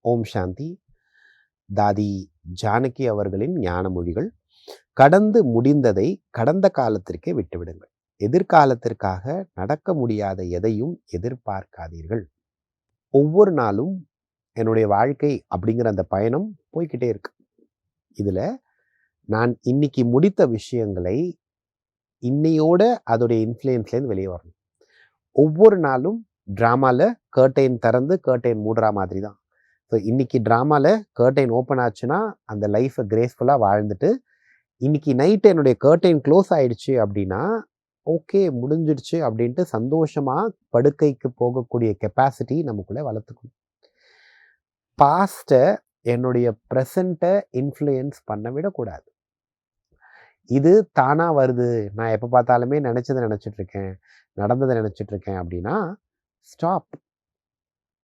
ஓம் சாந்தி. தாதி ஜானகி அவர்களின் ஞான மொழிகள் கடந்து முடிந்ததை கடந்த காலத்திற்கே விட்டுவிடுங்கள். எதிர்காலத்திற்காக நடக்க முடியாத எதையும் எதிர்பார்க்காதீர்கள். ஒவ்வொரு நாளும் என்னுடைய வாழ்க்கை அப்படிங்கிற அந்த பயணம் போய்கிட்டே இருக்கு. இதில் நான் இன்னைக்கு முடித்த விஷயங்களை இன்னையோட அதோடைய இன்ஃப்ளூயன்ஸ்லேருந்து வெளியே வரணும். ஒவ்வொரு நாளும் ட்ராமாவில் கேர்டைன் திறந்து கேர்டைன் மூடுற மாதிரி தான். ஸோ இன்னைக்கு ட்ராமாவில் கேர்டைன் ஓப்பன் ஆச்சுன்னா அந்த லைஃப்பை கிரேஸ்ஃபுல்லாக வாழ்ந்துட்டு இன்னைக்கு நைட்டு என்னுடைய கேர்டைன் க்ளோஸ் ஆயிடுச்சு அப்படின்னா ஓகே முடிஞ்சிடுச்சு அப்படின்ட்டு சந்தோஷமாக படுக்கைக்கு போகக்கூடிய கெப்பாசிட்டி நமக்குள்ளே வளர்த்துக்கணும். பாஸ்ட்டை என்னுடைய ப்ரெசண்ட்டை இன்ஃப்ளூயன்ஸ் பண்ண விடக்கூடாது. இது தானாக வருது. நான் எப்போ பார்த்தாலுமே நினச்சதை நினச்சிட்ருக்கேன். நடந்ததை நினச்சிட்ருக்கேன் அப்படின்னா ஸ்டாப்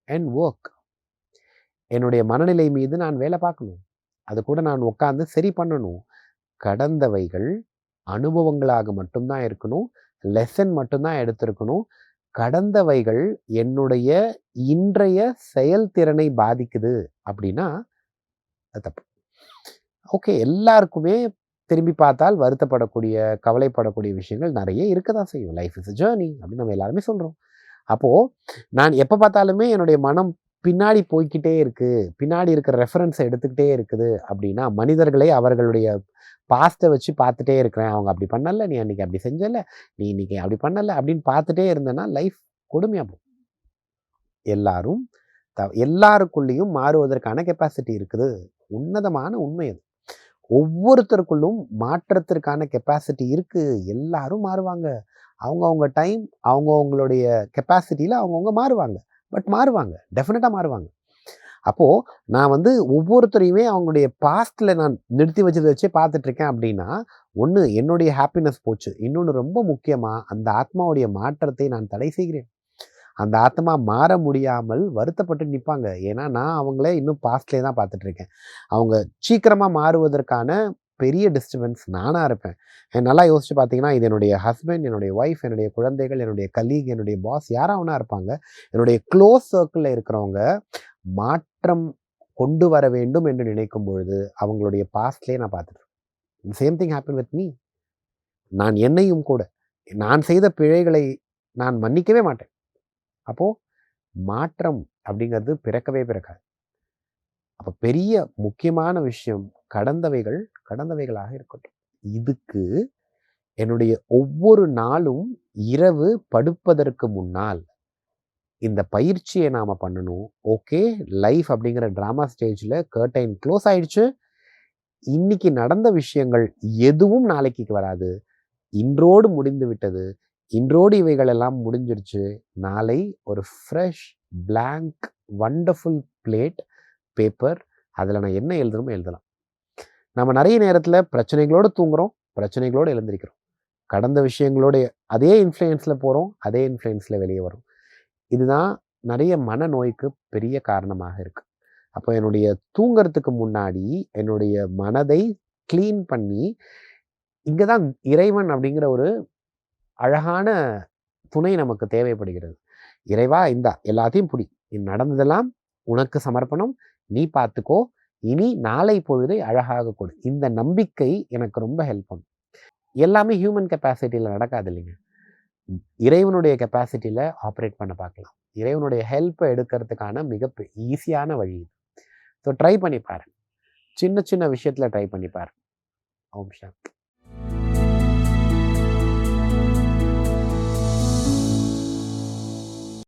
அண்ட் ஒர்க் என்னுடைய மனநிலை மீது நான் வேலை பார்க்கணும். அது கூட நான் உட்காந்து சரி பண்ணணும். கடந்தவைகள் அனுபவங்களாக மட்டும்தான் இருக்கணும். லெசன் மட்டும்தான் எடுத்திருக்கணும். கடந்தவைகள் என்னுடைய இன்றைய செயல்திறனை பாதிக்குது அப்படின்னா தப்பு. ஓகே எல்லாருக்குமே திரும்பி பார்த்தால் வருத்தப்படக்கூடிய கவலைப்படக்கூடிய விஷயங்கள் நிறைய இருக்க தான் செய்யும் லைஃப் இஸ் ஜேர்னி அப்படின்னு நம்ம எல்லாருமே சொல்கிறோம் அப்போது நான் எப்போ பார்த்தாலுமே என்னுடைய மனம் பின்னாடி போய்கிட்டே இருக்குது பின்னாடி இருக்கிற ரெஃபரன்ஸை எடுத்துக்கிட்டே இருக்குது அப்படின்னா மனிதர்களை அவர்களுடைய பாஸ்ட்டை வச்சு பார்த்துட்டே இருக்கிறேன். அவங்க அப்படி பண்ணலை நீ அன்றைக்கி அப்படி செஞ்சலை நீ இன்னைக்கு அப்படி பண்ணலை அப்படின்னு பார்த்துட்டே இருந்தேன்னா லைஃப் கொடுமையாக போகும். எல்லாரும் த எல்லாருக்குள்ளேயும் மாறுவதற்கான கெப்பாசிட்டி இருக்குது. உன்னதமான உண்மை அது. ஒவ்வொருத்தருக்குள்ளும் மாற்றத்திற்கான கெப்பாசிட்டி இருக்குது எல்லாரும் மாறுவாங்க. அவங்கவுங்க டைம் அவங்கவுங்களுடைய கெப்பாசிட்டியில் அவங்கவுங்க மாறுவாங்க. பட் மாறுவாங்க. டெஃபினட்டாக மாறுவாங்க. அப்போது நான் வந்து ஒவ்வொருத்தரையுமே அவங்களுடைய பாஸ்ட்டில் நான் நிறுத்தி வச்சதை வச்சே பார்த்துட்ருக்கேன் அப்படின்னா ஒன்று என்னுடைய ஹாப்பினஸ் போச்சு. இன்னொன்று ரொம்ப முக்கியமாக அந்த ஆத்மாவுடைய மாற்றத்தை நான் தடை செய்கிறேன். அந்த ஆத்மா மாற முடியாமல் வருத்தப்பட்டு நிற்பாங்க ஏன்னா நான் அவங்களே இன்னும் பாஸ்ட்லேயே தான் பார்த்துட்ருக்கேன். அவங்க சீக்கிரமாக மாறுவதற்கான பெரிய டிஸ்டர்பன்ஸ் நானாக இருப்பேன். நல்லா யோசிச்சு பார்த்தீங்கன்னா இது என்னுடைய ஹஸ்பண்ட் என்னுடைய ஒய்ஃப் என்னுடைய குழந்தைகள் என்னுடைய கலீக் என்னுடைய பாஸ் யாராவனா இருப்பாங்க. என்னுடைய க்ளோஸ் சர்க்கிளில் இருக்கிறவங்க மாற்றம் கொண்டு வர வேண்டும் என்று நினைக்கும் பொழுது அவங்களுடைய பாஸ்ட்லேயே நான் பார்த்துட்டு same thing happen with me நான் என்னையும் கூட நான் செய்த பிழைகளை நான் மன்னிக்கவே மாட்டேன். அப்போது மாற்றம் அப்படிங்கிறது பிறக்கவே பிறக்காது. அப்போ பெரிய முக்கியமான விஷயம் கடந்தவைகள் கடந்தவைகளாக இருக்கட்டும். இதுக்கு என்னுடைய ஒவ்வொரு நாளும் இரவு படுப்பதற்கு முன்னால் இந்த பயிற்சியை நாம் பண்ணணும். ஓகே லைஃப் அப்படிங்கிற ட்ராமா ஸ்டேஜில் கர்டைன் க்ளோஸ் ஆயிடுச்சு. இன்னைக்கு நடந்த விஷயங்கள் எதுவும் நாளைக்கு வராது. இன்றோடு முடிந்து விட்டது. இன்றோடு இவைகள் எல்லாம் முடிஞ்சிருச்சு. நாளை ஒரு fresh blank wonderful plate paper அதில் நான் என்ன எழுதணுமோ எழுதலாம். நம்ம நிறைய நேரத்தில் பிரச்சனைகளோடு தூங்குகிறோம் பிரச்சனைகளோடு எழுந்திருக்கிறோம். கடந்த விஷயங்களோட அதே இன்ஃப்ளூயன்ஸில் போகிறோம் அதே இன்ஃப்ளூயன்ஸில் வெளியே வரும் இதுதான் நிறைய மனநோய்க்கு பெரிய காரணமாக இருக்குது அப்போ என்னுடைய தூங்கிறதுக்கு முன்னாடி என்னுடைய மனதை க்ளீன் பண்ணி இங்கே தான் இறைவன் அப்படிங்கிற ஒரு அழகான துணை நமக்கு தேவைப்படுகிறது. இறைவா இந்தா எல்லாத்தையும் புடி. நடந்ததெல்லாம் உனக்கு சமர்ப்பணம். நீ பார்த்துக்கோ. இனி நாளை பொழுதை அழகாக கொடு. இந்த நம்பிக்கை எனக்கு ரொம்ப ஹெல்ப் பண்ணும். எல்லாமே ஹியூமன் கெப்பாசிட்டியில் நடக்காது இல்லைங்க. இறைவனுடைய கெப்பாசிட்டியில் ஆப்ரேட் பண்ண பார்க்கலாம். இறைவனுடைய ஹெல்ப்பை எடுக்கிறதுக்கான மிக ஈஸியான வழி இது. ஸோ ட்ரை பண்ணி பாருங்க சின்ன சின்ன விஷயத்தில் ட்ரை பண்ணி பாருங்க ஓம் சாந்தி.